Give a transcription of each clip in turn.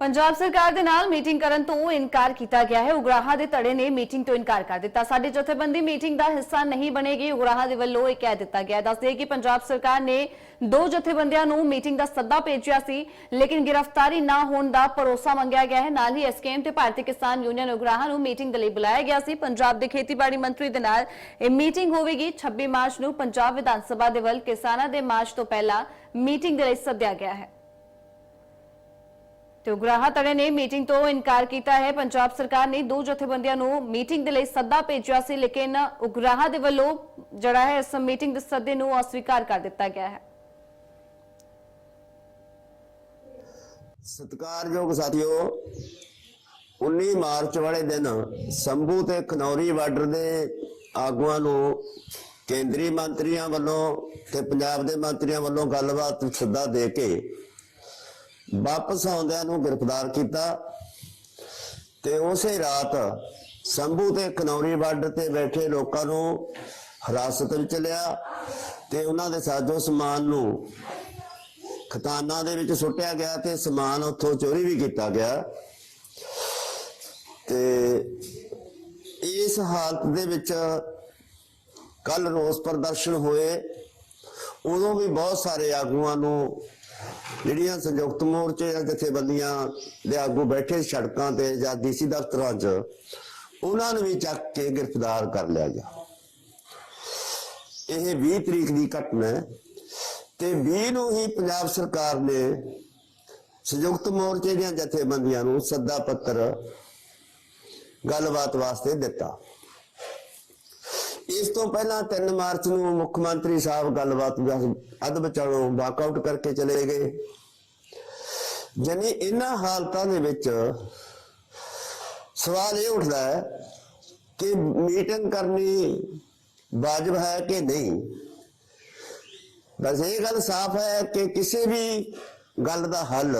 ਪੰਜਾਬ ਸਰਕਾਰ ਦੇ ਨਾਲ ਮੀਟਿੰਗ ਕਰਨ ਤੋਂ ਇਨਕਾਰ ਕੀਤਾ ਗਿਆ ਹੈ। ਉਗਰਾਹਾਂ ਦੇ ਧੜੇ ਨੇ ਮੀਟਿੰਗ ਤੋਂ ਇਨਕਾਰ ਕਰ ਦਿੱਤਾ। ਸਾਡੀ ਜਥੇਬੰਦੀ ਮੀਟਿੰਗ ਦਾ ਹਿੱਸਾ ਨਹੀਂ ਬਣੇਗੀ। ਉਗਰਾਹਾਂ ਦੇ ਵੱਲੋਂ ਇਹ ਕਹਿ ਦਿੱਤਾ ਗਿਆ। ਦੱਸਦੇ ਕਿ ਪੰਜਾਬ ਸਰਕਾਰ ਨੇ ਦੋ ਜਥੇਬੰਦੀਆਂ ਨੂੰ ਮੀਟਿੰਗ ਦਾ ਸੱਦਾ ਭੇਜਿਆ ਸੀ, ਲੇਕਿਨ ਗ੍ਰਿਫਤਾਰੀ ਨਾ ਹੋਣ ਦਾ ਭਰੋਸਾ ਮੰਗਿਆ ਗਿਆ ਹੈ। ਨਾਲ ਹੀ ਐਸਕੇਐਮ ਤੇ ਭਾਰਤੀ ਕਿਸਾਨ ਯੂਨੀਅਨ ਉਗਰਾਹਾਂ ਨੂੰ ਮੀਟਿੰਗ ਦੇ ਲਈ ਬੁਲਾਇਆ ਗਿਆ ਸੀ। ਪੰਜਾਬ ਦੇ ਖੇਤੀਬਾੜੀ ਮੰਤਰੀ ਦੇ ਨਾਲ ਇਹ ਮੀਟਿੰਗ ਹੋਵੇਗੀ। 26 ਮਾਰਚ ਨੂੰ ਪੰਜਾਬ ਵਿਧਾਨ ਸਭਾ ਦੇ ਵੱਲ ਕਿਸਾਨਾਂ ਦੇ ਮਾਰਚ ਤੋਂ ਪਹਿਲਾਂ ਮੀਟਿੰਗ ਦੇ ਲਈ ਸੱਦਿਆ ਗਿਆ ਹੈ। ਤੇ ਉਗਰਾਹਾ ਧੜੇ ਨੇ ਮੀਟਿੰਗ ਤੋਂ ਇਨਕਾਰ ਕੀਤਾ ਹੈ। ਪੰਜਾਬ ਸਰਕਾਰ ਨੇ ਦੋ ਜਥੇਬੰਦੀਆਂ ਨੂੰ ਮੀਟਿੰਗ ਦੇ ਲਈ ਸੱਦਾ ਭੇਜਿਆ ਸੀ, ਲੇਕਿਨ ਉਗਰਾਹਾ ਦੇ ਵੱਲੋਂ ਜਿਹੜਾ ਹੈ, ਇਸ ਮੀਟਿੰਗ ਦੇ ਸੱਦੇ ਨੂੰ ਅਸਵੀਕਾਰ ਕਰ ਦਿੱਤਾ ਗਿਆ ਹੈ। ਸਤਿਕਾਰਯੋਗ ਸਾਥੀਓ 19 ਮਾਰਚ ਵਾਲੇ ਦਿਨ ਸੰਭੂ ਤੇ ਖਨੌਰੀ ਬਾਰਡਰ ਦੇ ਆਗੂਆਂ ਨੂੰ ਕੇਂਦਰੀ ਮੰਤਰੀਆਂ ਵੱਲੋਂ ਤੇ ਪੰਜਾਬ ਦੇ ਮੰਤਰੀਆਂ ਵੱਲੋਂ ਗੱਲਬਾਤ ਸੱਦਾ ਦੇ ਕੇ ਵਾਪਸ ਆਉਂਦਿਆਂ ਨੂੰ ਗ੍ਰਿਫਤਾਰ ਕੀਤਾ ਤੇ ਉਸੇ ਰਾਤ ਸੰਭੂ ਤੇ ਖਨੌਰੀ ਬਾਰਡਰ ਤੇ ਬੈਠੇ ਲੋਕਾਂ ਨੂੰ ਹਿਰਾਸਤ ਵਿੱਚ ਲਿਆ ਤੇ ਉਹਨਾਂ ਦੇ ਸਾਜੋ ਸਮਾਨ ਨੂੰ ਖਤਾਨਾਂ ਦੇ ਵਿੱਚ ਸੁੱਟਿਆ ਗਿਆ ਤੇ ਸਮਾਨ ਉੱਥੋਂ ਚੋਰੀ ਵੀ ਕੀਤਾ ਗਿਆ। ਤੇ ਇਸ ਹਾਲਤ ਦੇ ਵਿੱਚ ਕੱਲ ਰੋਸ ਪ੍ਰਦਰਸ਼ਨ ਹੋਏ ਉਦੋਂ ਵੀ ਬਹੁਤ ਸਾਰੇ ਆਗੂਆਂ ਨੂੰ ਜਿਹੜੀਆਂ ਸੰਯੁਕਤ ਮੋਰਚੇ ਜਾਂ ਜਥੇਬੰਦੀਆਂ ਦੇ ਆਗੂ ਬੈਠੇ ਸੜਕਾਂ ਤੇ ਜਾਂ ਡੀਸੀ ਦਫ਼ਤਰਾਂ 'ਚ, ਉਹਨਾਂ ਨੂੰ ਵੀ ਚੱਕ ਕੇ ਗ੍ਰਿਫਤਾਰ ਕਰ ਲਿਆ ਗਿਆ। ਇਹ 20 ਤਰੀਕ ਦੀ ਘਟਨਾ ਹੈ ਤੇ 20 ਨੂੰ ਹੀ ਪੰਜਾਬ ਸਰਕਾਰ ਨੇ ਸੰਯੁਕਤ ਮੋਰਚੇ ਦੀਆਂ ਜਥੇਬੰਦੀਆਂ ਨੂੰ ਸੱਦਾ ਪੱਤਰ ਗੱਲਬਾਤ ਵਾਸਤੇ ਦਿੱਤਾ। ਇਸ ਤੋਂ ਪਹਿਲਾਂ 3 ਮਾਰਚ ਨੂੰ ਮੁੱਖ ਮੰਤਰੀ ਸਾਹਿਬ ਗੱਲਬਾਤ ਅੱਧ ਵਿਚਾਲੋਂ ਵਾਕਆਊਟ ਕਰਕੇ ਚਲੇ ਗਏ। ਜਾਨੀ ਇਹਨਾਂ ਹਾਲਤਾਂ ਦੇ ਵਿੱਚ ਸਵਾਲ ਇਹ ਉੱਠਦਾ ਹੈ ਕਿ ਮੀਟਿੰਗ ਕਰਨੀ ਵਾਜਬ ਹੈ ਕਿ ਨਹੀਂ? ਬਸ ਇਹ ਗੱਲ ਸਾਫ਼ ਹੈ ਕਿ ਕਿਸੇ ਵੀ ਗੱਲ ਦਾ ਹੱਲ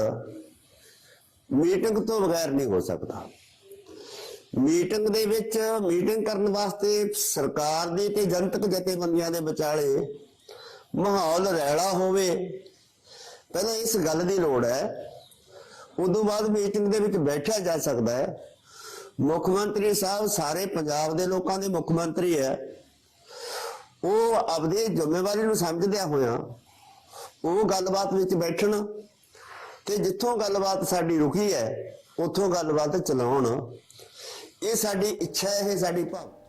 ਮੀਟਿੰਗ ਤੋਂ ਬਗੈਰ ਨਹੀਂ ਹੋ ਸਕਦਾ। ਮੀਟਿੰਗ ਦੇ ਵਿੱਚ, ਮੀਟਿੰਗ ਕਰਨ ਵਾਸਤੇ ਸਰਕਾਰ ਦੇ ਤੇ ਜਨਤਕ ਜਥੇਬੰਦੀਆਂ ਦੇ ਵਿਚਾਲੇ ਮਾਹੌਲ ਰਹਿਲਾ ਹੋਵੇ, ਪਹਿਲਾਂ ਇਸ ਗੱਲ ਦੀ ਲੋੜ ਹੈ। ਉਦੋਂ ਬਾਅਦ ਮੀਟਿੰਗ ਦੇ ਵਿੱਚ ਬੈਠਿਆ ਜਾ ਸਕਦਾ ਹੈ। ਮੁੱਖ ਮੰਤਰੀ ਸਾਹਿਬ ਸਾਰੇ ਪੰਜਾਬ ਦੇ ਲੋਕਾਂ ਦੇ ਮੁੱਖ ਮੰਤਰੀ ਹੈ। ਉਹ ਆਪਣੀ ਜ਼ਿੰਮੇਵਾਰੀ ਨੂੰ ਸਮਝਦਿਆਂ ਹੋਇਆ ਉਹ ਗੱਲਬਾਤ ਵਿੱਚ ਬੈਠਣ ਤੇ ਜਿੱਥੋਂ ਗੱਲਬਾਤ ਸਾਡੀ ਰੁਕੀ ਹੈ, ਉੱਥੋਂ ਗੱਲਬਾਤ ਚਲਾਉਣ। ਇਹ ਸਾਡੀ ਇੱਛਾ ਹੈ ਇਹ ਸਾਡੀ ਭਾਵ।